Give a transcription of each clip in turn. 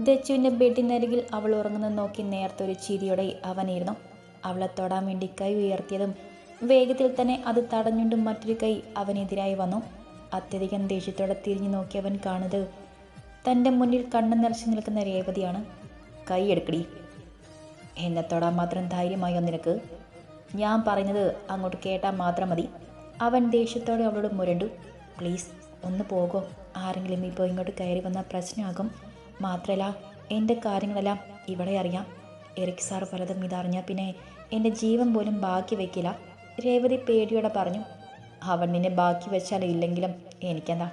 ദച്ചുവിന്റെ ബെഡിനരികിൽ അവൾ ഉറങ്ങുന്നത് നോക്കി നേരത്തെ ഒരു ചിരിയോടെ അവനിരുന്നു അവളെ തൊടാൻ വേണ്ടി കൈ ഉയർത്തിയതും വേഗത്തിൽ തന്നെ അത് തടഞ്ഞുകൊണ്ട് മറ്റൊരു കൈ അവനെതിരായി വന്നു. അത്യധികം ദേഷ്യത്തോടെ തിരിഞ്ഞു നോക്കി അവൻ കാണുന്നത് തന്റെ മുന്നിൽ കണ്ണു നിറച്ചു നിൽക്കുന്ന രേവതിയാണ്. കൈ എടുക്കടി. എന്നെ തൊടാൻ മാത്രം ധൈര്യമായോ നിനക്ക്. ഞാൻ പറയുന്നത് അങ്ങോട്ട് കേട്ടാൽ മാത്രം മതി. അവൻ ദേഷ്യത്തോടെ അവളോട് മുരണ്ടു. പ്ലീസ് ഒന്ന് പോകോ. ആരെങ്കിലും ഇപ്പോൾ ഇങ്ങോട്ട് കയറി വന്ന പ്രശ്നമാകും. മാത്രമല്ല എന്റെ കാര്യങ്ങളെല്ലാം ഇവിടെ അറിയാം. എറിക് സാർ പലതും ഇതറിഞ്ഞാൽ പിന്നെ എന്റെ ജീവൻ പോലും ബാക്കി വയ്ക്കില്ല രേവതി പേടിയോടെ പറഞ്ഞു അവൻ നിന്നെ ബാക്കി വെച്ചാലും ഇല്ലെങ്കിലും എനിക്കെന്താ?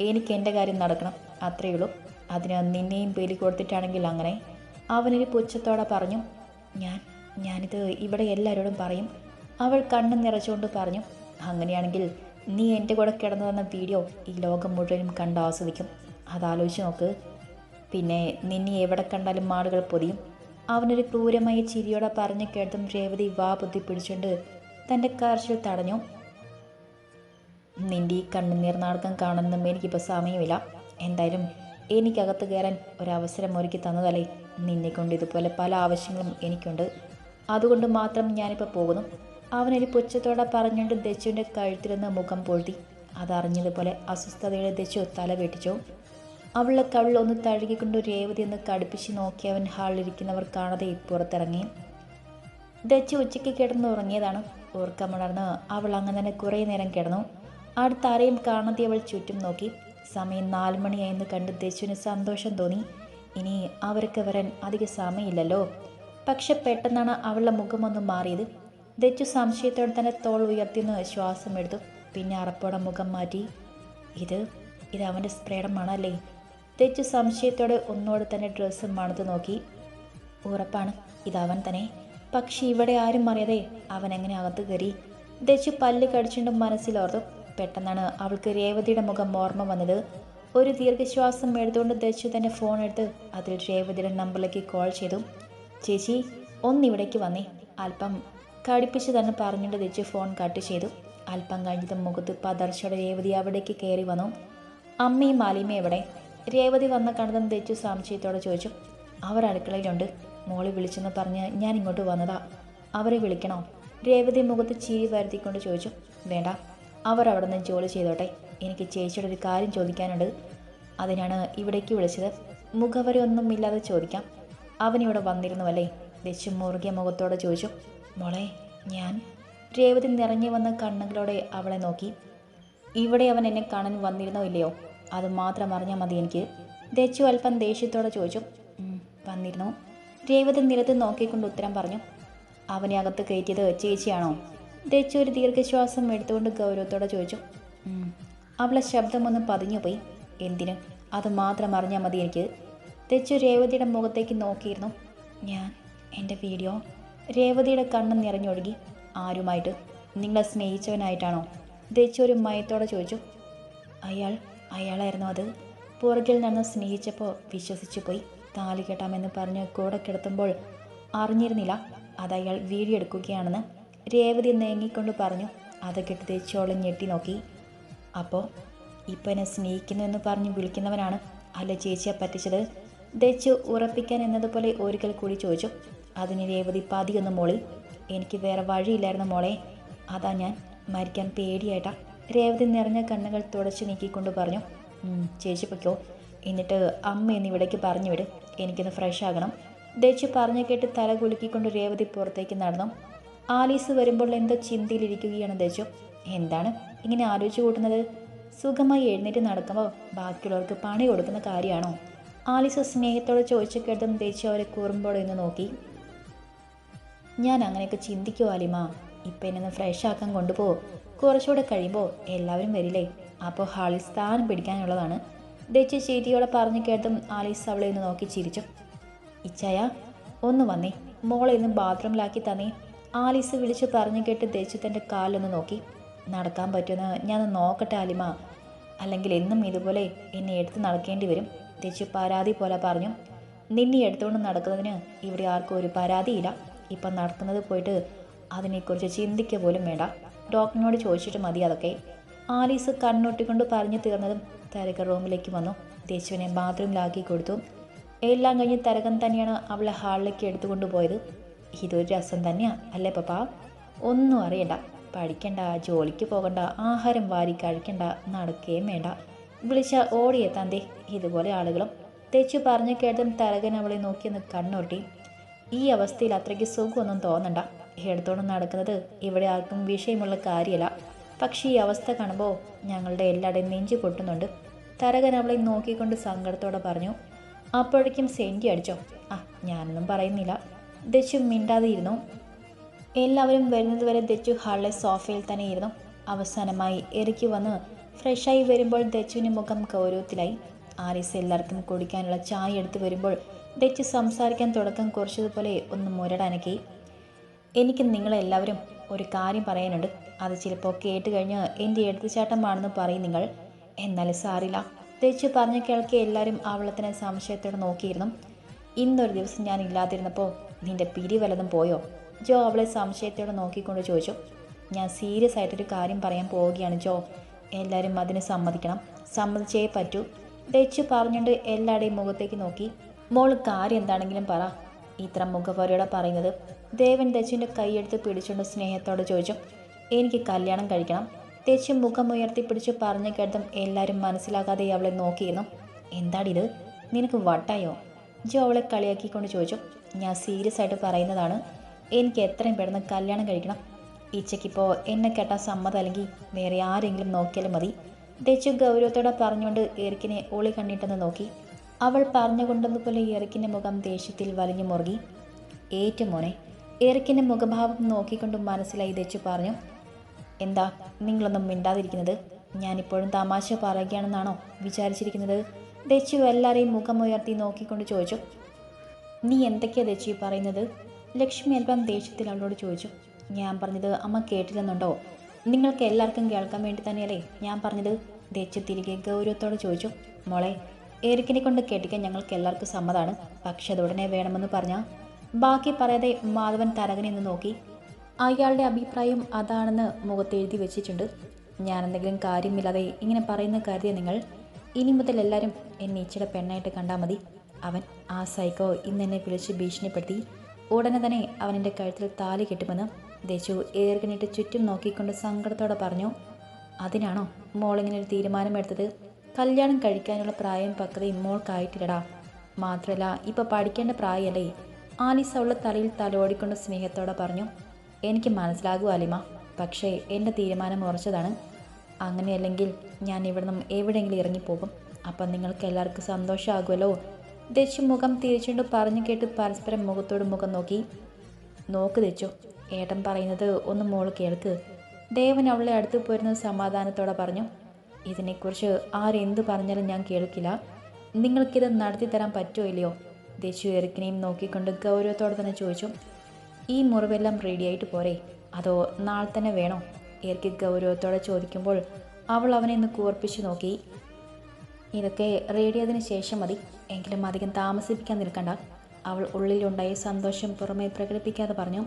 എനിക്ക് എന്റെ കാര്യം നടക്കണം അത്രയേ ഉള്ളൂ. അതിന് നിന്നെയും പേലി കൊടുത്തിട്ടാണെങ്കിൽ അങ്ങനെ. അവനൊരു പുച്ഛത്തോടെ പറഞ്ഞു ഞാൻ ഞാനിത് ഇവിടെ എല്ലാവരോടും പറയും. അവൾ കണ്ണ് നിറച്ചുകൊണ്ട് പറഞ്ഞു അങ്ങനെയാണെങ്കിൽ നീ എന്റെ കൂടെ കിടന്നു തന്ന വീഡിയോ ഈ ലോകം മുഴുവനും കണ്ട് ആസ്വദിക്കും. അതാലോചിച്ച് നോക്ക്. പിന്നെ നിന്നെ എവിടെ കണ്ടാലും ആളുകൾ പൊതിയും. അവനൊരു ക്രൂരമായ ചിരിയോടെ പറഞ്ഞു കേട്ടും രേവതി വാ ബുദ്ധി പിടിച്ചുകൊണ്ട് തന്റെ കാർഷിൽ തടഞ്ഞു. നിന്റെ ഈ കണ്ണുനീർ നാടകം കാണുന്നതും എനിക്കിപ്പോൾ സമയമില്ല. എന്തായാലും എനിക്കകത്ത് കയറാൻ ഒരവസരം ഒരുക്കി തന്നതല്ലേ? നിന്നെ കൊണ്ട് ഇതുപോലെ പല ആവശ്യങ്ങളും എനിക്കുണ്ട്. അതുകൊണ്ട് മാത്രം ഞാനിപ്പോൾ പോകുന്നു. അവനൊരു പുച്ഛത്തോടെ പറഞ്ഞുകൊണ്ട് ദച്ചുവിന്റെ നിന്ന് മുഖം പൊഴുതി. അതറിഞ്ഞതുപോലെ അസ്വസ്ഥതയുടെ ദച്ചു തല വെട്ടിച്ചു. അവളുടെ കവിളിൽ ഒന്ന് തഴുകിക്കൊണ്ട് രേവതി ഒന്ന് കടുപ്പിച്ച് നോക്കി അവൻ ഹാളിലിരിക്കുന്നവർ കാണാതെ ഇപ്പുറത്തിറങ്ങി ദച്ച് ഉച്ചയ്ക്ക് കിടന്ന് ഉറങ്ങിയതാണ്. ഓർക്കമുണർന്ന് അവൾ അങ്ങനെ തന്നെ കുറേ നേരം കിടന്നു. അടുത്ത ആരെയും കാണാതെ അവൾ ചുറ്റും നോക്കി. സമയം നാല് മണിയായെന്ന് കണ്ട് ദച്ചുവിന് സന്തോഷം തോന്നി. ഇനി അവർക്ക് വരാൻ അധിക സമയമില്ലല്ലോ. പക്ഷെ പെട്ടെന്നാണ് അവളുടെ മുഖമൊന്ന് മാറിയത്. ദച്ചു സംശയത്തോടെ തന്നെ തോൾ ഉയർത്തിന്ന് ശ്വാസം എടുത്തു. പിന്നെ അറപ്പോടെ മുഖം മാറ്റി. ഇത് ഇത് അവന്റെ സ്പ്രേയുടെ ദച്ചു സംശയത്തോടെ ഒന്നോട് തന്നെ ഡ്രസ്സ് മണത്ത് നോക്കി. ഉറപ്പാണ് ഇതവൻ തന്നെ. പക്ഷെ ഇവിടെ ആരും അറിയാതെ അവൻ എങ്ങനെ അകത്ത് കയറി. ദച്ചു പല്ല് കടിച്ചുകൊണ്ട് മനസ്സിലോർത്തു പെട്ടെന്നാണ് അവൾക്ക് രേവതിയുടെ മുഖം ഓർമ്മ വന്നത്. ഒരു ദീർഘശ്വാസം എടുത്തുകൊണ്ട് ദച്ചു തന്നെ ഫോൺ എടുത്ത് അതിൽ രേവതിയുടെ നമ്പറിലേക്ക് കോൾ ചെയ്തു. ചേച്ചി ഒന്നിവിടേക്ക് വന്നേ. അല്പം കടിപ്പിച്ച് തന്നെ പറഞ്ഞുകൊണ്ട് ദച്ചു ഫോൺ കട്ട് ചെയ്തു. അല്പം കഴിഞ്ഞത് മുഖത്ത് പതർച്ചയുടെ രേവതി അവിടേക്ക് കയറി വന്നു. അമ്മയും മാലിമയും എവിടെ? രേവതി വന്ന കണ്ടതും തെച്ചു സംശയത്തോടെ ചോദിച്ചു അവർ അടുക്കളയിലുണ്ട്. മോളി വിളിച്ചെന്ന് പറഞ്ഞ് ഞാൻ ഇങ്ങോട്ട് വന്നതാ. അവരെ വിളിക്കണോ? രേവതി മുഖത്ത് ചിരി വരുത്തിക്കൊണ്ട് ചോദിച്ചു വേണ്ട. അവർ അവിടെ നിന്ന് ജോലി ചെയ്തോട്ടെ. എനിക്ക് ചേച്ചിയുടെ ഒരു കാര്യം ചോദിക്കാനുണ്ട്. അതിനാണ് ഇവിടേക്ക് വിളിച്ചത്. മുഖവരി ഒന്നും ഇല്ലാതെ ചോദിക്കാം. അവനിവിടെ വന്നിരുന്നുവല്ലേ? ദച്ചു മുറുകിയ മുഖത്തോടെ ചോദിച്ചു മോളെ ഞാൻ? രേവതി നിറഞ്ഞു വന്ന കണ്ണുകളോടെ അവളെ നോക്കി ഇവിടെ അവൻ എന്നെ കാണാൻ വന്നിരുന്നോ ഇല്ലയോ? അത് മാത്രം അറിഞ്ഞാൽ മതി എനിക്ക്. ദച്ചു അല്പം ദേഷ്യത്തോടെ ചോദിച്ചു. "ഉം, വന്നിരുന്നു. രേവതി നിലത്ത് നോക്കിക്കൊണ്ട് ഉത്തരം പറഞ്ഞു. അവനെ അകത്ത് കയറ്റിയത് ചേച്ചിയാണോ? ദച്ചു ഒരു ദീർഘശ്വാസം എടുത്തുകൊണ്ട് ഗൗരവത്തോടെ ചോദിച്ചു. അവളെ ശബ്ദമൊന്ന് പതിഞ്ഞുപോയി എന്തിന്? അത് മാത്രം അറിഞ്ഞാൽ മതി എനിക്ക്. ദച്ചു രേവതിയുടെ മുഖത്തേക്ക് നോക്കിയിരുന്നു. ഞാൻ എന്റെ വീഡിയോ? രേവതിയുടെ കണ്ണ് നിറഞ്ഞൊഴുകി. ആരുമായിട്ട്? നിങ്ങളെ സ്നേഹിച്ചവനായിട്ടാണോ? ദച്ചു ഒരു മയത്തോടെ ചോദിച്ചു. അയാൾ അയാളായിരുന്നു അത്. പുറകിൽ നിന്ന് സ്നേഹിച്ചപ്പോൾ വിശ്വസിച്ചു പോയി താലി കെട്ടാമെന്ന് പറഞ്ഞ് കൂടെ കിടത്തുമ്പോൾ അറിഞ്ഞിരുന്നില്ല. അത് അയാൾ വീഡിയോ എടുക്കുകയാണെന്ന് രേവതി നേങ്ങിക്കൊണ്ട് പറഞ്ഞു. അത് കെട്ടി തേച്ചോളം ഞെട്ടി നോക്കി. അപ്പോൾ ഇപ്പം എന്നെ സ്നേഹിക്കുന്നു എന്ന് പറഞ്ഞ് വിളിക്കുന്നവനാണ് അല്ല ചേച്ചിയെ പറ്റിച്ചത്? ദച്ചു ഉറപ്പിക്കാൻ എന്നതുപോലെ ഒരിക്കൽ കൂടി ചോദിച്ചു. അതിന് രേവതി പതിയൊന്ന് മോളി. എനിക്ക് വേറെ വഴിയില്ലായിരുന്നു മോളെ. അതാ ഞാൻ മരിക്കാൻ പേടിയായിട്ടാ. രേവതി നിറഞ്ഞ കണ്ണുകൾ തുടച്ചു നീക്കിക്കൊണ്ട് പറഞ്ഞു "ഉം, ചേച്ചി പൊയ്ക്കോ. എന്നിട്ട് അമ്മ എന്ന് ഇവിടേക്ക് പറഞ്ഞു വിട്. എനിക്കൊന്ന് ഫ്രഷ് ആകണം. ദേച്ചു പറഞ്ഞു കേട്ട് തല കുലുക്കിക്കൊണ്ട് രേവതി പുറത്തേക്ക് നടന്നു. ആലീസ് വരുമ്പോൾ എന്തോ ചിന്തയിലിരിക്കുകയാണ് ദേച്ചു എന്താണ്? ഇങ്ങനെ ആലോചിച്ചു കൂട്ടുന്നത്? സുഖമായി എഴുന്നേറ്റ് നടക്കുമ്പോൾ ബാക്കിയുള്ളവർക്ക് പണി കൊടുക്കുന്ന കാര്യമാണോ? ആലീസ് സ്നേഹത്തോടെ ചോദിച്ചു കേട്ടതും ദേച്ചു അവരെ കൂറുമ്പോടെ ഒന്ന് നോക്കി. ഞാൻ അങ്ങനെയൊക്കെ ചിന്തിക്കുമോ അലിമ? ഇപ്പം എന്നെ ഫ്രഷ് ആക്കാൻ കൊണ്ടുപോ. കുറച്ചുകൂടെ കഴിയുമ്പോൾ എല്ലാവരും വരില്ലേ? അപ്പോൾ ഹാളിൽ സ്ഥാനം പിടിക്കാനുള്ളതാണ്. ഡച്ച് ചേറ്റിയോടെ പറഞ്ഞു കേട്ടും ആലീസ് അവളെ ഒന്ന് നോക്കി ചിരിച്ചു. ഇച്ചായ ഒന്ന് വന്നേ. മോളെ ഇന്ന് ബാത്റൂമിലാക്കി തന്നേ. ആലീസ് വിളിച്ച് പറഞ്ഞു കേട്ട് ദച്ചു തന്റെ കാലൊന്ന് നോക്കി. നടക്കാൻ പറ്റുമെന്ന് ഞാൻ നോക്കട്ടെ ആലിമ അല്ലെങ്കിൽ എന്നും ഇതുപോലെ എന്നെ എടുത്ത് നടക്കേണ്ടി വരും. ദച്ചു പരാതി പോലെ പറഞ്ഞു. നിന്നെ എടുത്തുകൊണ്ട് നടക്കുന്നതിന് ഇവിടെ ആർക്കും ഒരു പരാതിയില്ല. ഇപ്പം നടക്കുന്നത് പോയിട്ട് അതിനെക്കുറിച്ച് ചിന്തിക്കുക പോലും വേണ്ട. ഡോക്ടറിനോട് ചോദിച്ചിട്ട് മതി അതൊക്കെ. ആലീസ് കണ്ണൊട്ടിക്കൊണ്ട് പറഞ്ഞു തീർന്നതും തരക റൂമിലേക്ക് വന്നു. ദേശുവിനെ ബാത്റൂമിലാക്കി കൊടുത്തു. എല്ലാം കഴിഞ്ഞ് തരകൻ തന്നെയാണ് അവളെ ഹാളിലേക്ക് എടുത്തുകൊണ്ട് പോയത്. ഇതൊരു രസം തന്നെയാണ് അല്ലേ പപ്പ? ഒന്നും അറിയണ്ട. പഠിക്കണ്ട ജോലിക്ക് പോകണ്ട ആഹാരം വാരി കഴിക്കണ്ട നടക്കുകയും വേണ്ട. വിളിച്ച ഓടിയെത്താൻ ദേ ഇതുപോലെ ആളുകളും. തെച്ചു പറഞ്ഞു കേട്ടും തരകൻ അവളെ നോക്കിയൊന്ന് കണ്ണൊട്ടി ഈ അവസ്ഥയിൽ അത്രയ്ക്ക് സുഖമൊന്നും തോന്നണ്ട. എടുത്തോണ്ട് നടക്കുന്നത് ഇവിടെ ആർക്കും വിഷയമുള്ള കാര്യമല്ല. പക്ഷേ ഈ അവസ്ഥ കാണുമ്പോൾ ഞങ്ങളുടെ എല്ലാവരുടെയും നെഞ്ചു പൊട്ടുന്നുണ്ട്. തരകൻ അവളെ നോക്കിക്കൊണ്ട് സങ്കടത്തോടെ പറഞ്ഞു അപ്പോഴേക്കും സെന്റി അടിച്ചോ. ആ ഞാനൊന്നും പറയുന്നില്ല. ദച്ചു മിണ്ടാതെ ഇരുന്നു എല്ലാവരും വരുന്നതുവരെ ദച്ചു ഹാളിലെ സോഫയിൽ തന്നെ ഇരുന്നു. അവസാനമായി എറിക്ക് വന്ന് ഫ്രഷായി വരുമ്പോൾ ദച്ചുവിന്റെ മുഖം ഗൗരവത്തിലായി. ആരിസ് എല്ലാവർക്കും കുടിക്കാനുള്ള ചായ എടുത്തു വരുമ്പോൾ ദച്ചു സംസാരിക്കാൻ തുടക്കം കുറിച്ചതുപോലെ ഒന്ന് മുരടനക്കി. എനിക്ക് നിങ്ങളെല്ലാവരും ഒരു കാര്യം പറയാനുണ്ട്. അത് ചിലപ്പോൾ കേട്ട് കഴിഞ്ഞ് എന്റെ എടുത്തുചാട്ടമാണെന്ന് പറയും നിങ്ങൾ. എന്നാലും സാറില്ല ദച്ചു പറഞ്ഞു കേൾക്കെ എല്ലാവരും അവളത്തിനെ സംശയത്തോടെ നോക്കിയിരുന്നു. ഇന്നൊരു ദിവസം ഞാൻ ഇല്ലാതിരുന്നപ്പോൾ നിന്റെ പിരി വല്ലതും പോയോ? ജോ അവളെ സംശയത്തോടെ നോക്കിക്കൊണ്ട് ചോദിച്ചു. ഞാൻ സീരിയസ് ആയിട്ടൊരു കാര്യം പറയാൻ പോവുകയാണ് ജോ. എല്ലാവരും അതിന് സമ്മതിക്കണം. സമ്മതിച്ചേ പറ്റൂ. ദച്ചു പറഞ്ഞുകൊണ്ട് എല്ലാവരുടെയും മുഖത്തേക്ക് നോക്കി. മോൾ കാര്യം എന്താണെങ്കിലും പറ. ഇത്ര മുഖവരോടെ പറയുന്നത് ദേവൻ ദച്ചുവിന്റെ കൈയെടുത്ത് പിടിച്ചുകൊണ്ട് സ്നേഹത്തോടെ ചോദിച്ചു. എനിക്ക് കല്യാണം കഴിക്കണം. തെച്ചു മുഖം ഉയർത്തി പിടിച്ച് പറഞ്ഞു കേട്ടതും എല്ലാവരും മനസ്സിലാകാതെ അവളെ നോക്കിയിരുന്നു. എന്താണിത്? നിനക്ക് വട്ടായോ? ജോ അവളെ കളിയാക്കിക്കൊണ്ട് ചോദിച്ചു. ഞാൻ സീരിയസ് ആയിട്ട് പറയുന്നതാണ്. എനിക്ക് എത്രയും പെട്ടെന്ന് കല്യാണം കഴിക്കണം. ഇച്ചയ്ക്കിപ്പോൾ എന്നെ കേട്ടാൽ സമ്മതം അല്ലെങ്കിൽ വേറെ ആരെങ്കിലും നോക്കിയാലും മതി. തെച്ചു ഗൗരവത്തോടെ പറഞ്ഞുകൊണ്ട് എറിക്കിനെ ഒളി കണ്ണിട്ടെന്ന് നോക്കി. അവൾ പറഞ്ഞുകൊണ്ടതുപോലെ എറിക്കിന്റെ മുഖം ദേഷ്യത്തിൽ വലിഞ്ഞു മുറുകി. ഏറ്റു മോനെ എറിക്കിന്റെ മുഖഭാവം നോക്കിക്കൊണ്ട് മനസ്സിലായി തെച്ചു പറഞ്ഞു. എന്താ നിങ്ങളൊന്നും മിണ്ടാതിരിക്കുന്നത്? ഞാനിപ്പോഴും തമാശ പറയുകയാണെന്നാണോ വിചാരിച്ചിരിക്കുന്നത്? ദച്ചു എല്ലാവരെയും മുഖമുയർത്തി നോക്കിക്കൊണ്ട് ചോദിച്ചു. നീ എന്തൊക്കെയാ ദച്ചു പറയുന്നത്? ലക്ഷ്മി അല്പം ദേഷ്യത്തിൽ അവളോട് ചോദിച്ചു. ഞാൻ പറഞ്ഞത് അമ്മ കേട്ടില്ലെന്നുണ്ടോ? നിങ്ങൾക്ക് എല്ലാവർക്കും കേൾക്കാൻ വേണ്ടി തന്നെയല്ലേ ഞാൻ പറഞ്ഞത്? ദച്ചു തിരികെ ഗൗരവത്തോടെ ചോദിച്ചു. മോളെ എരിക്കിനെ കൊണ്ട് കെട്ടിക്കാൻ ഞങ്ങൾക്ക് എല്ലാവർക്കും സമ്മതമാണ് പക്ഷെ അത് ഉടനെ വേണമെന്ന് പറഞ്ഞാൽ ബാക്കി പറയാതെ മാധവൻ തരകനെ നിന്ന് നോക്കി. അയാളുടെ അഭിപ്രായം അതാണെന്ന് മുഖത്ത് എഴുതി വെച്ചിട്ടുണ്ട്. ഞാൻ എന്തെങ്കിലും കാര്യമില്ലാതെ ഇങ്ങനെ പറയുന്ന കരുതിയ നിങ്ങൾ ഇനി മുതൽ എല്ലാവരും എന്നെ ഇച്ചിടെ പെണ്ണായിട്ട് കണ്ടാൽ മതി. അവൻ ആ സൈക്കോ ഇന്ന് എന്നെ വിളിച്ച് ഭീഷണിപ്പെടുത്തി. ഉടനെ തന്നെ അവൻ എന്റെ കഴുത്തിൽ താലി കെട്ടുമെന്ന് ദേശു ഏർക്കനിട്ട് ചുറ്റും നോക്കിക്കൊണ്ട് സങ്കടത്തോടെ പറഞ്ഞു. അതിനാണോ മോളിങ്ങനെ ഒരു തീരുമാനമെടുത്തത് കല്യാണം കഴിക്കാനുള്ള പ്രായം പക്വതയും മോൾക്കായിട്ടില്ലടാ. മാത്രമല്ല ഇപ്പം പഠിക്കേണ്ട പ്രായമല്ലേ ആലിസ് അവളുടെ തലയിൽ തലോടിക്കൊണ്ട് സ്നേഹത്തോടെ പറഞ്ഞു എനിക്ക് മനസ്സിലാകും അലിമ പക്ഷേ എന്റെ തീരുമാനം ഉറച്ചതാണ്. അങ്ങനെയല്ലെങ്കിൽ ഞാൻ ഇവിടുന്ന് എവിടെയെങ്കിലും ഇറങ്ങിപ്പോകും. അപ്പം നിങ്ങൾക്ക് എല്ലാവർക്കും സന്തോഷമാകുമല്ലോ ദച്ചു മുഖം തിരിച്ചുകൊണ്ട് പറഞ്ഞു കേട്ട് പരസ്പരം മുഖത്തോട് മുഖം നോക്കി. നോക്ക് തെച്ചു ഏട്ടൻ പറയുന്നത് ഒന്ന് മോൾ കേൾക്ക്. ദേവൻ അവളെ അടുത്ത് പോരുന്ന സമാധാനത്തോടെ പറഞ്ഞു ഇതിനെക്കുറിച്ച് ആരെന്ത് പറഞ്ഞാലും ഞാൻ കേൾക്കില്ല. നിങ്ങൾക്കിത് നടത്തി തരാൻ പറ്റുമോ ഇല്ലയോ? ദേശു എറിക്കിനെയും നോക്കിക്കൊണ്ട് ഗൗരവത്തോടെ തന്നെ ചോദിച്ചു. ഈ മുറിവെല്ലാം റെഡിയായിട്ട് പോരെ. അതോ നാളെ തന്നെ വേണോ? എറിക്ക് ഗൗരവത്തോടെ ചോദിക്കുമ്പോൾ അവൾ അവനെ ഒന്ന് കൂർപ്പിച്ചു നോക്കി. ഇതൊക്കെ റെഡിയായതിനു ശേഷം മതി. എങ്കിലും അധികം താമസിപ്പിക്കാൻ നിൽക്കണ്ട. അവൾ ഉള്ളിലുണ്ടായ സന്തോഷം പുറമേ പ്രകടിപ്പിക്കാതെ പറഞ്ഞു.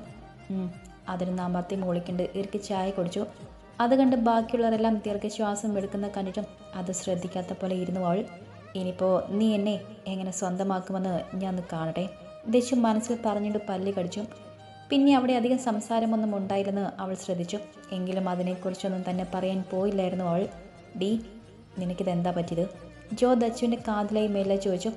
"ഉം, അതിന് നാം മത്തി മൂളിക്കൊണ്ട് ഇറക്കി ചായ കുടിച്ചു. അത് കണ്ട് ബാക്കിയുള്ളവരെല്ലാം ദീർഘശ്വാസം എടുക്കുന്ന കണ്ടിട്ടും അത് ശ്രദ്ധിക്കാത്ത പോലെ ഇരുന്നു അവൾ. ഇനിയിപ്പോൾ നീ എന്നെ എങ്ങനെ സ്വന്തമാക്കുമെന്ന് ഞാൻ കാണട്ടെ. ദശു മനസ്സിൽ പറഞ്ഞിട്ട് പല്ല് കടിച്ചു. പിന്നെ അവിടെ അധികം സംസാരമൊന്നും ഉണ്ടായില്ലെന്ന് അവൾ ശ്രദ്ധിച്ചു. എങ്കിലും അതിനെക്കുറിച്ചൊന്നും തന്നെ പറയാൻ പോയില്ലായിരുന്നു അവൾ. ഡി നിനക്കിതെന്താ പറ്റിയത്? ജോ ദച്ചുവിന്റെ കാതിലായി മേലെ ചോദിച്ചു.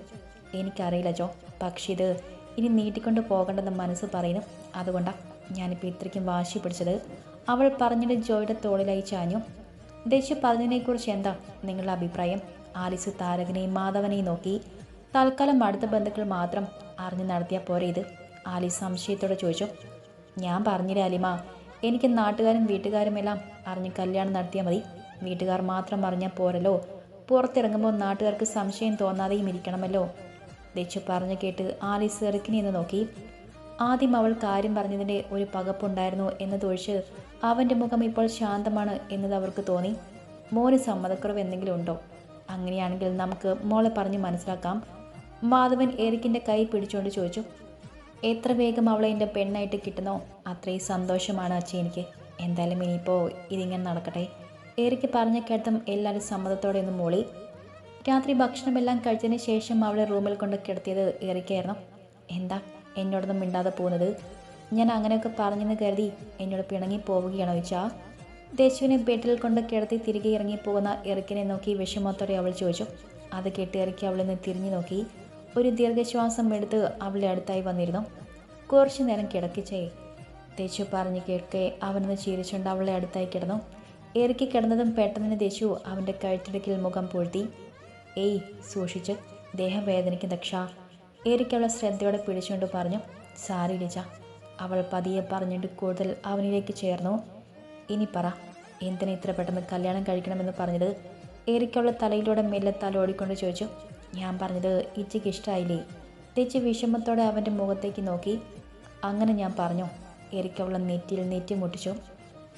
എനിക്കറിയില്ല ജോ. പക്ഷേ ഇത് ഇനി നീട്ടിക്കൊണ്ട് പോകണ്ടെന്ന് മനസ്സ് പറയുന്നു. അതുകൊണ്ടാണ് ഞാനിപ്പോൾ ഇത്രയ്ക്കും വാശി പിടിച്ചത്. അവൾ പറഞ്ഞിട്ട് ജോയുടെ തോളിലായി ചാഞ്ഞു. ദശു പറഞ്ഞതിനെക്കുറിച്ച് എന്താ നിങ്ങളുടെ അഭിപ്രായം? ആലിസ് താരകനെയും മാധവനെയും നോക്കി. തൽക്കാലം അടുത്ത ബന്ധുക്കൾ മാത്രം അറിഞ്ഞു നടത്തിയാൽ പോരെ ഇത്? ആലിസ് സംശയത്തോടെ ചോദിച്ചു. ഞാൻ പറഞ്ഞില്ല അലിമ എനിക്ക് നാട്ടുകാരും വീട്ടുകാരും എല്ലാം അറിഞ്ഞ് കല്യാണം നടത്തിയാൽ മതി. വീട്ടുകാർ മാത്രം അറിഞ്ഞാൽ പോരല്ലോ. പുറത്തിറങ്ങുമ്പോൾ നാട്ടുകാർക്ക് സംശയം തോന്നാതെയും ഇരിക്കണമല്ലോ. ദച്ചു പറഞ്ഞു കേട്ട് ആലിസ് ഇറക്കിനി എന്ന് നോക്കി. ആദ്യം അവൾ കാര്യം പറഞ്ഞതിന്റെ ഒരു പകപ്പുണ്ടായിരുന്നു എന്നതൊഴിച്ച് അവന്റെ മുഖം ഇപ്പോൾ ശാന്തമാണ് എന്നത് അവർക്ക് തോന്നി. മോന് സമ്മതക്കുറവ് എന്തെങ്കിലും ഉണ്ടോ? അങ്ങനെയാണെങ്കിൽ നമുക്ക് മോളെ പറഞ്ഞ് മനസ്സിലാക്കാം. മാധവൻ എറിക്കിന്റെ കൈ പിടിച്ചുകൊണ്ട് ചോദിച്ചു. എത്ര വേഗം അവളെ എന്റെ പെണ്ണായിട്ട് കിട്ടുന്നോ? അത്രയും സന്തോഷമാണ് അച്ഛൻ എനിക്ക്. എന്തായാലും ഇനിയിപ്പോൾ ഇതിങ്ങനെ നടക്കട്ടെ. എറിക്ക് പറഞ്ഞ കേട്ടതും എല്ലാവരും സമ്മതത്തോടെ ഒന്ന് മൂളി. രാത്രി ഭക്ഷണമെല്ലാം കഴിച്ചതിന് ശേഷം അവളെ റൂമിൽ കൊണ്ട് കിടത്തിയത് ഏറിക്കായിരുന്നു എന്താ? എന്നോടൊന്നും മിണ്ടാതെ പോകുന്നത്. ഞാൻ അങ്ങനെയൊക്കെ പറഞ്ഞെന്ന് കരുതി എന്നോട് പിണങ്ങി പോവുകയാണോ വെച്ചാ ദേശുവിനെ ബെഡിൽ കൊണ്ട് കിടത്തി തിരികെ ഇറങ്ങി പോകുന്ന എറിക്കിനെ നോക്കി വിഷമത്തോടെ അവൾ ചോദിച്ചു. അത് കേട്ട് ഇറക്കി അവളിന്ന് തിരിഞ്ഞു നോക്കി. ഒരു ദീർഘശ്വാസം എടുത്ത് അവളുടെ അടുത്തായി വന്നിരുന്നു. കുറച്ചു നേരം കിടക്കിച്ചേ. ദേശു പറഞ്ഞു കേൾക്കെ അവനൊന്ന് ചിരിച്ചുകൊണ്ട് അവളെ അടുത്തായി കിടന്നു. ഇറക്കി കിടന്നതും പെട്ടെന്ന് ദേശു അവന്റെ കഴുത്തിടുക്കിൽ മുഖം പൂഴ്ത്തി. ഏയ് സൂക്ഷിച്ച് ദേഹം വേദനയ്ക്ക് ദക്ഷ. എറിക്ക് അവളെ ശ്രദ്ധയോടെ പിടിച്ചുകൊണ്ട് പറഞ്ഞു സാരി ലിജ അവൾ പതിയെ പറഞ്ഞിട്ട് കൂടുതൽ അവനിലേക്ക് ചേർന്നു. ഇനി പറ എന്തിനാ ഇത്ര പെട്ടെന്ന് കല്യാണം കഴിക്കണമെന്ന് പറഞ്ഞത്? ഏറിക്കുള്ള തലയിലൂടെ മെല്ലെ തല ഓടിക്കൊണ്ട് ചോദിച്ചു ഞാൻ പറഞ്ഞത് ഇച്ചയ്ക്ക് ഇഷ്ടമായില്ലേ തിരിച്ച് വിഷമത്തോടെ അവന്റെ മുഖത്തേക്ക് നോക്കി. അങ്ങനെ ഞാൻ പറഞ്ഞു എറിക്കവളെ നെറ്റിയിൽ നെറ്റി മുട്ടിച്ചു.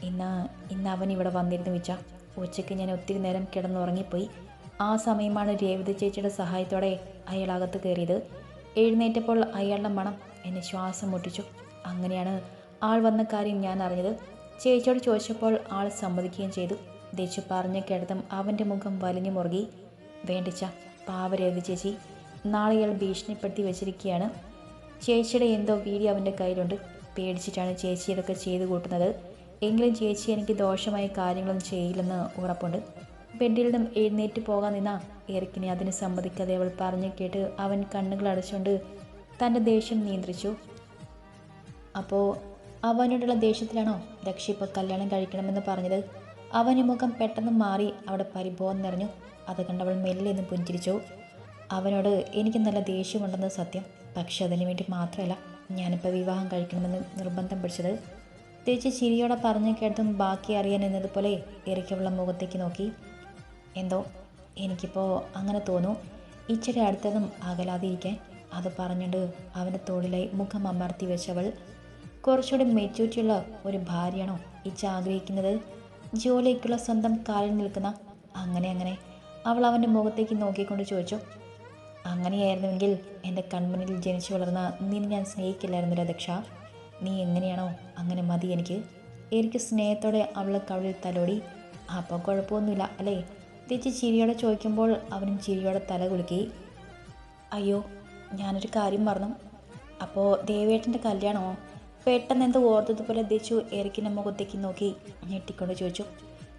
ഇന്ന് ഇന്ന് അവൻ ഇവിടെ വന്നിരുന്നു വെച്ച. ഉച്ചയ്ക്ക് ഞാൻ ഒത്തിരി നേരം കിടന്നുറങ്ങിപ്പോയി. ആ സമയമാണ് രേവതി ചേച്ചിയുടെ സഹായത്തോടെ അയാൾ അകത്ത് കയറിയത്. എഴുന്നേറ്റപ്പോൾ അയാളുടെ മണം എന്നെ ശ്വാസം മുട്ടിച്ചു. അങ്ങനെയാണ് ആൾ വന്ന കാര്യം ഞാൻ അറിഞ്ഞത്. ചേച്ചിയോട് ചോദിച്ചപ്പോൾ ആൾ സമ്മതിക്കുകയും ചെയ്തു. ദേശു പറഞ്ഞ കിടത്തും അവന്റെ മുഖം വലിഞ്ഞു മുറുകി. വേണ്ടിച്ച പാവരേത് ചേച്ചി. നാളെ ഇയാൾ ഭീഷണിപ്പെടുത്തി വെച്ചിരിക്കുകയാണ്. ചേച്ചിയുടെ എന്തോ വീഡിയോ അവന്റെ കയ്യിലുണ്ട്. പേടിച്ചിട്ടാണ് ചേച്ചി ഇതൊക്കെ ചെയ്തു കൂട്ടുന്നത്. എങ്കിലും ചേച്ചി എനിക്ക് ദോഷമായ കാര്യങ്ങളൊന്നും ചെയ്യില്ലെന്ന് ഉറപ്പുണ്ട്. ബെഡിൽ നിന്നും എഴുന്നേറ്റ് പോകാൻ നിന്ന എറിക്കിനെ അതിന് സമ്മതിക്കാതെ അവൾ പറഞ്ഞു കേട്ട് അവൻ കണ്ണുകൾ അടച്ചുകൊണ്ട് തന്റെ ദേഷ്യം നിയന്ത്രിച്ചു. അപ്പോൾ അവനോടുള്ള ദേഷ്യത്തിലാണോ ദക്ഷ ഇപ്പോൾ കല്യാണം കഴിക്കണമെന്ന് പറഞ്ഞത്? അവന് മുഖം പെട്ടെന്ന് മാറി അവിടെ പരിഭവം നിറഞ്ഞു. അത് കണ്ടവൾ മെല്ലെ എന്ന് പുഞ്ചിരിച്ചു. അവനോട് എനിക്ക് നല്ല ദേഷ്യമുണ്ടെന്ന് സത്യം. പക്ഷെ അതിനു വേണ്ടി മാത്രമല്ല ഞാനിപ്പോൾ വിവാഹം കഴിക്കണമെന്ന് നിർബന്ധം പിടിച്ചത് തിരിച്ച് ചിരിയോടെ പറഞ്ഞു കേട്ടതും ബാക്കി അറിയാൻ എന്നതുപോലെ ഇറക്കിയുള്ള മുഖത്തേക്ക് നോക്കി. എന്തോ എനിക്കിപ്പോൾ അങ്ങനെ തോന്നു. ഇച്ചിരി അടുത്തതും ആകലാതിരിക്കാൻ ഇരിക്കാൻ അത് പറഞ്ഞിട്ട് അവന്റെ തോളിലായി മുഖം അമർത്തി വെച്ചവൾ കുറച്ചുകൂടി മെച്ചൂരിറ്റിയുള്ള ഒരു ഭാര്യയാണോ ഇച്ച ആഗ്രഹിക്കുന്നത്? ജോലിക്കുള്ള സ്വന്തം കാലിൽ നിൽക്കുന്ന അങ്ങനെ അങ്ങനെ. അവൾ അവന്റെ മുഖത്തേക്ക് നോക്കിക്കൊണ്ട് ചോദിച്ചു അങ്ങനെയായിരുന്നുവെങ്കിൽ എന്റെ കൺമുന്നിൽ ജനിച്ചു വളർന്ന നിന്നെ ഞാൻ സ്നേഹിക്കില്ലായിരുന്നു ദക്ഷ നീ എങ്ങനെയാണോ അങ്ങനെ മതി എനിക്ക്. എനിക്ക് സ്നേഹത്തോടെ അവളെ കവിളിൽ തലോടി. അപ്പോൾ കുഴപ്പമൊന്നുമില്ല അല്ലേ? തിരിച്ച് ചിരിയോടെ ചോദിക്കുമ്പോൾ അവനും ചിരിയോടെ തല കുലുക്കി. അയ്യോ ഞാനൊരു കാര്യം പറഞ്ഞു അപ്പോൾ ദേവേട്ടന്റെ കല്യാണമോ പെട്ടെന്ന് എന്ത് ഓർത്തതുപോലെ ദിച്ചു എറിക്കിന്റെ മുഖത്തേക്ക് നോക്കി ഞെട്ടിക്കൊണ്ട് ചോദിച്ചു.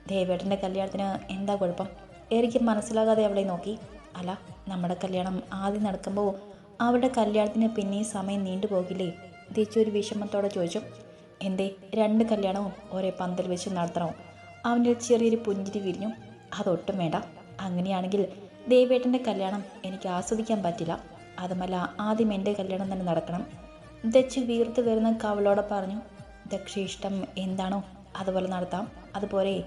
ദേവേട്ടന്റെ കല്യാണത്തിന് എന്താ കുഴപ്പം? എറിക്ക് മനസ്സിലാകാതെ അവളെ നോക്കി. അല്ല നമ്മുടെ കല്യാണം ആദ്യം നടക്കുമ്പോൾ അവരുടെ കല്യാണത്തിന് പിന്നെയും സമയം നീണ്ടു പോകില്ലേ? ദിച്ചു ഒരു വിഷമത്തോടെ ചോദിച്ചു. എന്തേ രണ്ട് കല്യാണവും ഒരേ പന്തൽ വെച്ച് നടത്തണോ? അവന്റെ ചെറിയൊരു പുഞ്ചിരി വിരിഞ്ഞു. അതൊട്ടും വേണ്ട. അങ്ങനെയാണെങ്കിൽ ദേവേട്ടന്റെ കല്യാണം എനിക്ക് ആസ്വദിക്കാൻ പറ്റില്ല. അതുമല്ല ആദ്യം എന്റെ കല്യാണം തന്നെ നടക്കണം. ദച്ച് വീർത്ത് വരുന്ന കവളോടെ പറഞ്ഞു ദക്ഷ ഇഷ്ടം എന്താണോ അതുപോലെ നടത്താം. അതുപോലെ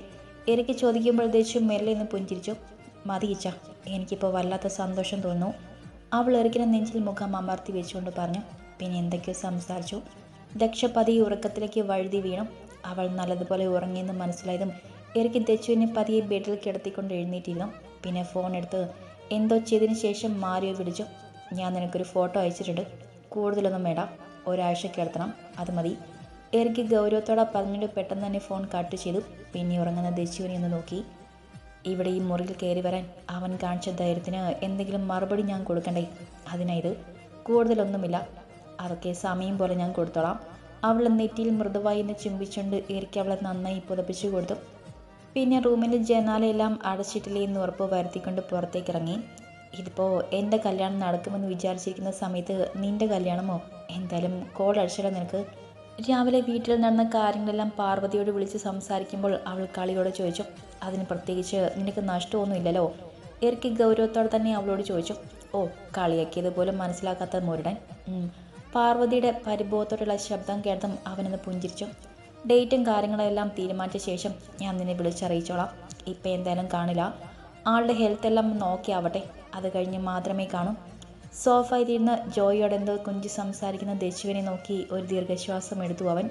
എനിക്ക് ചോദിക്കുമ്പോൾ ദച്ചു മെല്ലെ നിന്ന് പുഞ്ചിരിച്ചു മതി ഇച്ച എനിക്കിപ്പോൾ വല്ലാത്ത സന്തോഷം തോന്നുന്നു. അവൾ എറിക്കിനെ നെഞ്ചിൽ മുഖം അമർത്തി വെച്ചുകൊണ്ട് പറഞ്ഞു പിന്നെ എന്തൊക്കെയോ സംസാരിച്ചു. ദക്ഷ പതി ഉറക്കത്തിലേക്ക് വഴുതി വീണു. അവൾ നല്ലതുപോലെ ഉറങ്ങിയെന്ന് മനസ്സിലായതും എറിക്ക് ദച്ചുവിനെ പതിയെ ബെഡിൽ കിടത്തിക്കൊണ്ട് എഴുന്നേറ്റിരുന്നു. പിന്നെ ഫോൺ എടുത്ത് എന്തോ ചെയ്തതിന് ശേഷം മാറിയോ വിളിച്ചു. ഞാൻ നിനക്കൊരു ഫോട്ടോ അയച്ചിട്ടുണ്ട്. കൂടുതലൊന്നും വേണ്ട. ഒരാഴ്ച കിടത്തണം. അത് മതി. എറിക്ക് ഗൗരവത്തോടെ പറഞ്ഞിട്ട് പെട്ടെന്ന് തന്നെ ഫോൺ കട്ട് ചെയ്തു. പിന്നെ ഉറങ്ങുന്ന ദച്ചുവിനെ ഒന്ന് നോക്കി. ഇവിടെ ഈ മുറിയിൽ കയറി വരാൻ അവൻ കാണിച്ച ധൈര്യത്തിന് എന്തെങ്കിലും മറുപടി ഞാൻ കൊടുക്കണ്ടേ? അതിനായത് കൂടുതലൊന്നുമില്ല. അതൊക്കെ സമയം പോലെ ഞാൻ കൊടുത്തോളാം. അവൾ നെറ്റിയിൽ മൃദുവായി എന്ന് ചുംബിച്ചുകൊണ്ട് എറിക്ക് അവളെ നന്നായി പുതപ്പിച്ചു കൊടുത്തു. പിന്നെ റൂമിന്റെ ജനാലയെല്ലാം അടച്ചിട്ടില്ലേ എന്ന് ഉറപ്പ് വരുത്തിക്കൊണ്ട് പുറത്തേക്ക് ഇറങ്ങി ഇതിപ്പോൾ എന്റെ കല്യാണം നടക്കുമെന്ന് വിചാരിച്ചിരിക്കുന്ന സമയത്ത് നിന്റെ കല്യാണമോ? എന്തായാലും കോൾ അടിച്ചല്ലോ നിനക്ക്. രാവിലെ വീട്ടിൽ നടന്ന കാര്യങ്ങളെല്ലാം പാർവതിയോട് വിളിച്ച് സംസാരിക്കുമ്പോൾ അവൾ കളിയോട് ചോദിച്ചു. അതിന് പ്രത്യേകിച്ച് നിനക്ക് നഷ്ടമൊന്നുമില്ലല്ലോ? ഇറക്കി ഗൗരവത്തോടെ തന്നെ അവളോട് ചോദിച്ചു. ഓ കളിയാക്കിയതുപോലെ മനസ്സിലാക്കാത്ത മുരുടൻ. പാർവതിയുടെ പരിഭവത്തോടുള്ള ശബ്ദം കേട്ടതും അവനൊന്ന് പുഞ്ചിരിച്ചു. ഡേറ്റും കാര്യങ്ങളെല്ലാം തീരുമാനിച്ച ശേഷം ഞാൻ നിന്നെ വിളിച്ചറിയിച്ചോളാം. ഇപ്പം എന്തായാലും കാണില്ല. ആളുടെ ഹെൽത്ത് എല്ലാം നോക്കിയാവട്ടെ അത് കഴിഞ്ഞ് മാത്രമേ കാണൂ. സോഫയിലിരുന്ന് ജോയിയോട് എന്തോ കുഞ്ചി സംസാരിക്കുന്ന ദശുവിനെ നോക്കി ഒരു ദീർഘശ്വാസം എടുത്തു അവൻ.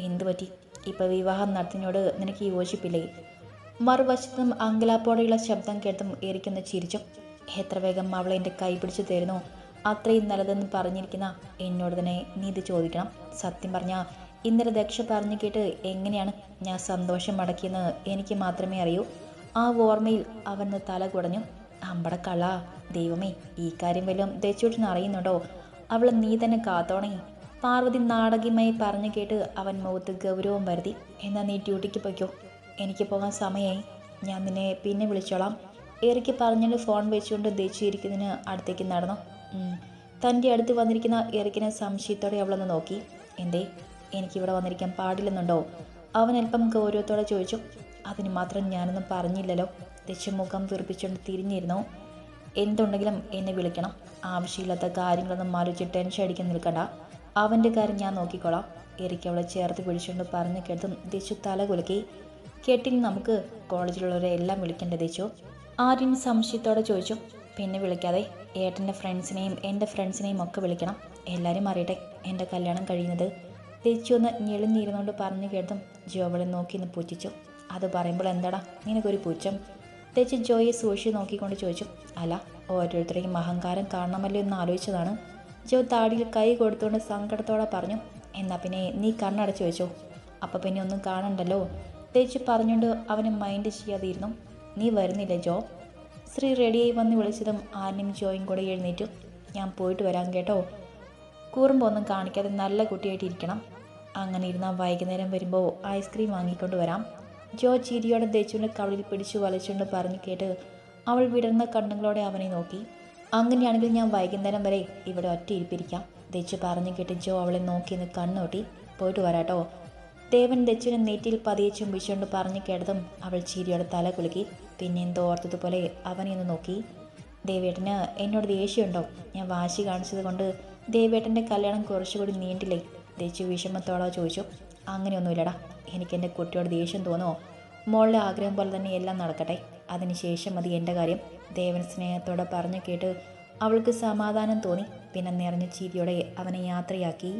എന്തു പറ്റി? ഇപ്പോൾ വിവാഹം നടത്തിനോട് നിനക്ക് യോജിപ്പില്ലേ? മറുവശത്തും അങ്കലാപ്പോടെയുള്ള ശബ്ദം കേട്ടും എരിക്കുന്ന ചിരിച്ചു. എത്ര വേഗം അവളെ എന്റെ കൈ പിടിച്ചു തരുന്നു? അത്രയും നല്ലതെന്ന് പറഞ്ഞിരിക്കുന്ന എന്നോട് തന്നെ നീ ഇത് ചോദിക്കണം. സത്യം പറഞ്ഞാൽ ഇന്നലെ ദക്ഷ പറഞ്ഞു കേട്ട് എങ്ങനെയാണ് ഞാൻ സന്തോഷം മടക്കിയെന്ന് എനിക്ക് മാത്രമേ അറിയൂ. ആ ഓർമ്മയിൽ അവന് തല കുടഞ്ഞു. അമ്പട കള ദൈവമേ ഈ കാര്യം വല്ലതും ദച്ചുവിട്ടിന് അറിയുന്നുണ്ടോ? അവളെ നീ തന്നെ കാത്തോണേ. പാർവതി നാടകീയമായി പറഞ്ഞു കേട്ട് അവൻ മുഖത്ത് ഗൗരവം വരുത്തി എന്നാൽ നീ ഡ്യൂട്ടിക്ക് പൊയ്ക്കോ. എനിക്ക് പോകാൻ സമയമായി ഞാൻ നിന്നെ പിന്നെ വിളിച്ചോളാം. ഏറിക്ക് പറഞ്ഞിട്ട് ഫോൺ വെച്ചുകൊണ്ട് ദച്ചു ഇരിക്കുന്നതിന് അടുത്തേക്ക് നടന്നു. തന്റെ അടുത്ത് വന്നിരിക്കുന്ന എറിക്കിനെ സംശയത്തോടെ അവളൊന്ന് നോക്കി. എന്തേ എനിക്കിവിടെ വന്നിരിക്കാൻ പാടില്ലെന്നുണ്ടോ? അവൻ അല്പം ഗൗരവത്തോടെ ചോദിച്ചു. അതിന് മാത്രം ഞാനൊന്നും പറഞ്ഞില്ലല്ലോ. ദച്ചു മുഖം വീർപ്പിച്ചുകൊണ്ട് തിരിഞ്ഞിരുന്നു. എന്തുണ്ടെങ്കിലും എന്നെ വിളിക്കണം. ആവശ്യമില്ലാത്ത കാര്യങ്ങളൊന്നും ആലോചിച്ച് ടെൻഷൻ അടിക്കാൻ നിൽക്കണ്ട. അവന്റെ കാര്യം ഞാൻ നോക്കിക്കോളാം. എറിക്ക് അവളെ ചേർത്ത് പിടിച്ചുകൊണ്ട് പറഞ്ഞു കേട്ടും ദേശു തല കുലുക്കി. കേട്ടിൽ നമുക്ക് കോളേജിലുള്ളവരെ എല്ലാം വിളിക്കേണ്ട ദേശു ആര്യൻ സംശയത്തോടെ ചോദിച്ചു. പിന്നെ വിളിക്കാതെ ഏട്ടന്റെ ഫ്രണ്ട്സിനെയും എന്റെ ഫ്രണ്ട്സിനെയും ഒക്കെ വിളിക്കണം. എല്ലാവരും അറിയട്ടെ എന്റെ കല്യാണം കഴിയുന്നത്. തെച്ചു ഒന്ന് ഞെളിഞ്ഞിരുന്നുകൊണ്ട് പറഞ്ഞു കേട്ടും ജോ അവളെ നോക്കി ഒന്ന് പൂച്ചിച്ചു അത് പറയുമ്പോൾ എന്താടാ? നിനക്കൊരു പൂച്ചം തെച്ച് ജോയെ സൂക്ഷിച്ച് നോക്കിക്കൊണ്ട് ചോദിച്ചു. അല്ല ഓരോരുത്തരെയും അഹങ്കാരം കാണണമല്ലോ എന്ന് ആലോചിച്ചതാണ്. ജോ താടിയിൽ കൈ കൊടുത്തുകൊണ്ട് സങ്കടത്തോടെ പറഞ്ഞു എന്നാ പിന്നെ നീ കണ്ണടച്ച് വെച്ചോ. അപ്പം പിന്നെ ഒന്നും കാണണ്ടല്ലോ. തേച്ച് പറഞ്ഞുകൊണ്ട് അവനെ മൈൻഡ് ചെയ്യാതിരുന്നു. നീ വരുന്നില്ല ജോ? ശ്രീ റെഡിയായി വന്ന് വിളിച്ചതും ആനും ജോയും കൂടെ എഴുന്നേറ്റു. ഞാൻ പോയിട്ട് വരാം കേട്ടോ. കൂറുമ്പോൾ ഒന്നും കാണിക്കാതെ നല്ല കുട്ടിയായിട്ട് ഇരിക്കണം അങ്ങനെ ഇരുന്നാൽ വൈകുന്നേരം വരുമ്പോൾ ഐസ്ക്രീം വാങ്ങിക്കൊണ്ട് വരാം. ജോ ചിരിയോടെ ദേശുവിന്റെ കവളിൽ പിടിച്ചു വലിച്ചുകൊണ്ട് പറഞ്ഞു കേട്ട് അവൾ വിടർന്ന കണ്ണുകളോടെ അവനെ നോക്കി. അങ്ങനെയാണെങ്കിൽ ഞാൻ വൈകുന്നേരം വരെ ഇവിടെ ഒറ്റ ഇരിപ്പിരിക്കാം ദച്ചു പറഞ്ഞു കേട്ട് ജോ അവളെ നോക്കി നിന്ന് കണ്ണോട്ടി പോയിട്ട് വരാട്ടോ. ദേവൻ ദച്ചുവിനെ നെറ്റിയിൽ പതിയെ ചുംബിച്ചുകൊണ്ട് പറഞ്ഞു കേട്ടതും അവൾ ചിരിയോടെ തല കുലുക്കി. പിന്നെ എന്തോ ഓർത്തതുപോലെ അവനെ ഒന്ന് നോക്കി. ദേവേട്ടന് എന്നോട് ദേഷ്യമുണ്ടോ? ഞാൻ വാശി കാണിച്ചത് കൊണ്ട് ദേവേട്ടന്റെ കല്യാണം കുറച്ചുകൂടി നീണ്ടില്ലേ. ദേച്ചു വിഷമത്തോടെ ചോദിച്ചു അങ്ങനെയൊന്നുമില്ലടാ എനിക്ക് എന്റെ കുട്ടിയോട് ദേഷ്യം തോന്നുമോ മോളുടെ ആഗ്രഹം പോലെ തന്നെ എല്ലാം നടക്കട്ടെ. അതിനുശേഷം മതി എന്റെ കാര്യം. ദേവൻ സ്നേഹത്തോടെ പറഞ്ഞു കേട്ട് അവൾക്ക് സമാധാനം തോന്നി. പിന്നെ നിറഞ്ഞ ചിരിയോടെ അവനെ യാത്രയാക്കി.